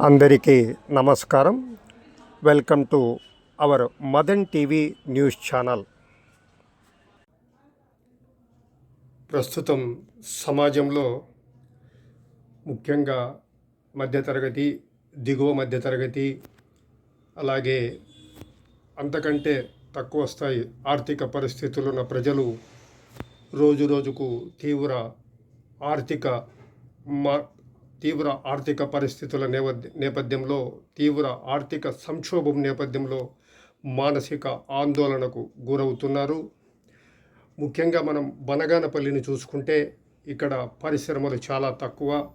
అందరికీ నమస్కారం. Welcome to our Madan TV news channel. ప్రస్తుతం సమాజంలో ముఖ్యంగా మధ్యతరగతి దిగువ మధ్యతరగతి అలాగే అంతకంటే తక్కువ స్థాయి ఆర్థిక పరిస్థితులు ఉన్న ప్రజలు రోజు రోజుకు తీవ్ర ఆర్థిక మా తీవ్ర ఆర్థిక పరిస్థితుల నేపథ్య నేపథ్యంలో తీవ్ర ఆర్థిక సంక్షోభం నేపథ్యంలో మానసిక ఆందోళనకు గురవుతున్నారు. ముఖ్యంగా మనం బనగానపల్లిని చూసుకుంటే ఇక్కడ పరిశ్రమలు చాలా తక్కువ.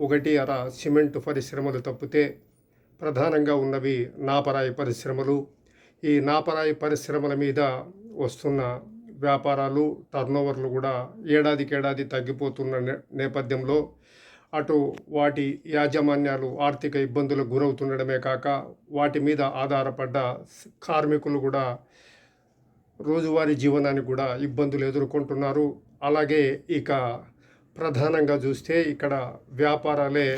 ఒకటి అర సిమెంట్ పరిశ్రమలు తప్పితే ప్రధానంగా ఉన్నవి నాపరాయి పరిశ్రమలు. ఈ నాపరాయి పరిశ్రమల మీద వస్తున్న వ్యాపారాలు టర్నోవర్లు కూడా ఏడాదికేడాది తగ్గిపోతున్న నే- నేపథ్యంలో అటు వాటి యాజమాన్యాలు ఆర్థిక ఇబ్బందులకు గురవుతుండడమే కాక వాటి మీద ఆధారపడ్డ కార్మికులు కూడా రోజువారీ జీవనానికి కూడా ఇబ్బందులు ఎదుర్కొంటున్నారు. అలాగే ఇక ప్రధానంగా చూస్తే ఇక్కడ వ్యాపారాలే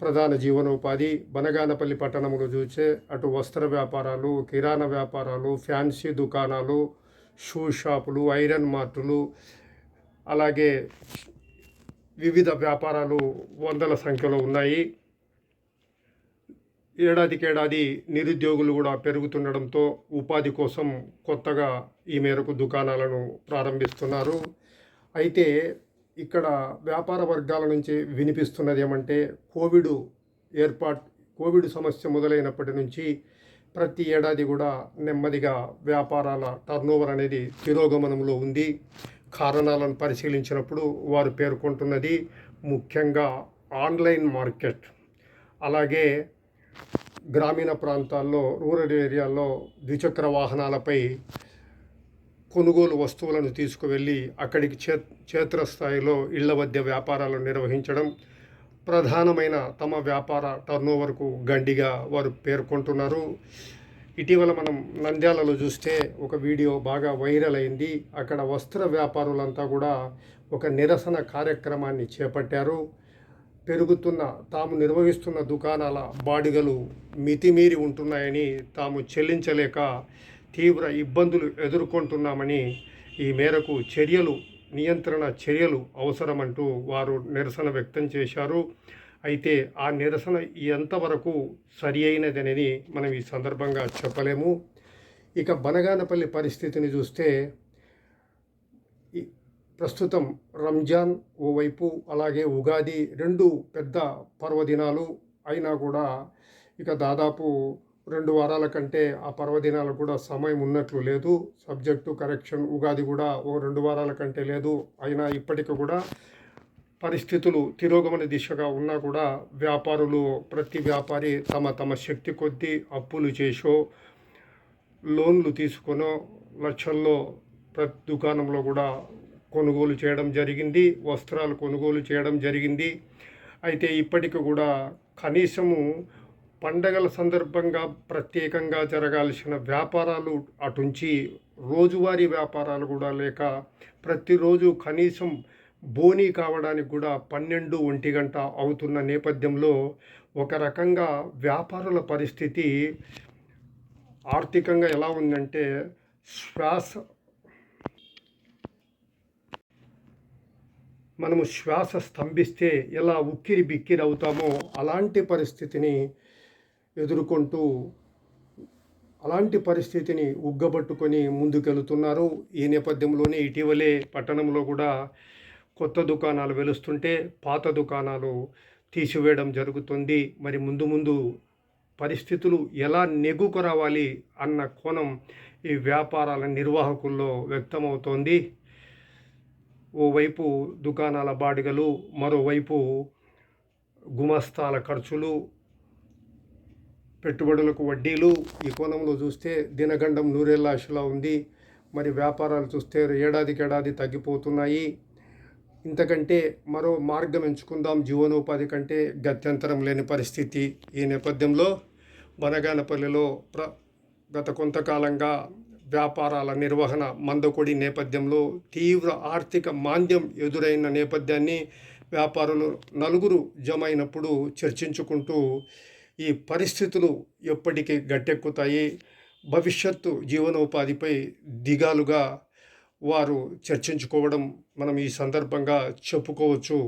ప్రధాన జీవనోపాధి. బనగానపల్లి పట్టణంలో చూస్తే అటు వస్త్ర వ్యాపారాలు కిరాణా వ్యాపారాలు ఫ్యాన్సీ దుకాణాలు షూ షాపులు ఐరన్ మార్టులు అలాగే వివిధ వ్యాపారాలు వందల సంఖ్యలో ఉన్నాయి. ఏడాదికేడాది నిరుద్యోగులు కూడా పెరుగుతుండడంతో ఉపాధి కోసం కొత్తగా ఈ మేరకు దుకాణాలను ప్రారంభిస్తున్నారు. అయితే ఇక్కడ వ్యాపార వర్గాల నుంచి వినిపిస్తున్నది ఏమంటే కోవిడ్ ఏర్పాటు కోవిడ్ సమస్య మొదలైనప్పటి నుంచి ప్రతి ఏడాది కూడా నెమ్మదిగా వ్యాపారాల టర్నోవర్ అనేది తిరోగమనంలో ఉంది. కారణాలను పరిశీలించినప్పుడు వారు పేర్కొంటున్నది ముఖ్యంగా ఆన్లైన్ మార్కెట్. అలాగే గ్రామీణ ప్రాంతాల్లో రూరల్ ఏరియాల్లో ద్విచక్ర వాహనాలపై కొనుగోలు వస్తువులను తీసుకువెళ్ళి అక్కడికి చే క్షేత్రస్థాయిలో ఇళ్ళ వద్ద వ్యాపారాలు నిర్వహించడం ప్రధానమైన తమ వ్యాపార టర్నోవర్కు గండిగా వారు పేర్కొంటున్నారు. ఇటీవల మనం నంద్యాలలో చూస్తే ఒక వీడియో బాగా వైరల్ అయింది. అక్కడ వస్త్ర వ్యాపారులంతా కూడా ఒక నిరసన కార్యక్రమాన్ని చేపట్టారు. పెరుగుతున్న తాము నిర్వహిస్తున్న దుకాణాల బాడిగలు మితిమీరి ఉంటున్నాయని తాము చెల్లించలేక తీవ్ర ఇబ్బందులు ఎదుర్కొంటున్నామని ఈ మేరకు చర్యలు నియంత్రణ చర్యలు అవసరమంటూ వారు నిరసన వ్యక్తం చేశారు. అయితే ఆ నిరసన ఎంతవరకు సరి అయినదనేది మనం ఈ సందర్భంగా చెప్పలేము. ఇక బనగానపల్లి పరిస్థితిని చూస్తే ప్రస్తుతం రంజాన్ ఓవైపు అలాగే ఉగాది రెండు పెద్ద పర్వదినాలు అయినా కూడా ఇక దాదాపు రెండు వారాల కంటే ఆ పర్వదినాలు కూడా సమయం ఉన్నట్లు లేదు. సబ్జెక్టు కరెక్షన్ ఉగాది కూడా ఓ రెండు వారాల కంటే లేదు. అయినా ఇప్పటికి కూడా పరిస్థితులు తిరోగమన దిశగా ఉన్నా కూడా వ్యాపారులు ప్రతి వ్యాపారి తమ తమ శక్తి కొద్దీ అప్పులు చేసో లోన్లు తీసుకునో లక్షల్లో ప్రతి దుకాణంలో కూడా కొనుగోలు చేయడం జరిగింది వస్త్రాలు కొనుగోలు చేయడం జరిగింది. అయితే ఇప్పటికి కూడా కనీసము పండగల సందర్భంగా ప్రత్యేకంగా జరగాల్సిన వ్యాపారాలు అటుంచి రోజువారీ వ్యాపారాలు కూడా లేక ప్రతిరోజు కనీసం బోనీ కావడానికి కూడా పన్నెండు ఒంటి గంట అవుతున్న నేపథ్యంలో ఒక రకంగా వ్యాపారుల పరిస్థితి ఆర్థికంగా ఎలా ఉందంటే శ్వాస మనము శ్వాస స్తంభిస్తే ఎలా ఉక్కిరి బిక్కిరి అవుతామో అలాంటి పరిస్థితిని ఎదుర్కొంటూ అలాంటి పరిస్థితిని ఉగ్గబట్టుకొని ముందుకెళ్తున్నారు. ఈ నేపథ్యంలోనే ఇటీవలే పట్టణంలో కూడా కొత్త దుకాణాలు వెలుస్తుంటే పాత దుకాణాలు తీసివేయడం జరుగుతుంది. మరి ముందు ముందు పరిస్థితులు ఎలా నెగ్గుకు రావాలి అన్న కోణం ఈ వ్యాపారాల నిర్వాహకుల్లో వ్యక్తమవుతోంది. ఓవైపు దుకాణాల బాడిగలు మరోవైపు గుమస్తాల ఖర్చులు పెట్టుబడులకు వడ్డీలు ఈ కోణంలో చూస్తే దినగండం నూరేళ్ళాశలా ఉంది. మరి వ్యాపారాలు చూస్తే ఏడాదికి ఏడాది తగ్గిపోతున్నాయి. ఇంతకంటే మరో మార్గం ఎంచుకుందాం. జీవనోపాధి కంటే గత్యంతరం లేని పరిస్థితి ఈ నేపథ్యంలో బనగానపల్లిలో ప్ర గత కొంతకాలంగా వ్యాపారాల నిర్వహణ మందకొడి నేపథ్యంలో తీవ్ర ఆర్థిక మాంద్యం ఎదురైన నేపథ్యాన్ని వ్యాపారులు నలుగురు జమ అయినప్పుడు చర్చించుకుంటూ ఈ పరిస్థితులు ఎప్పటికీ గట్టెక్కుతాయి. భవిష్యత్తు జీవనోపాధిపై దిగాలుగా వారు చర్చించుకోవడం మనం ఈ సందర్భంగా చెప్పుకోవచ్చు.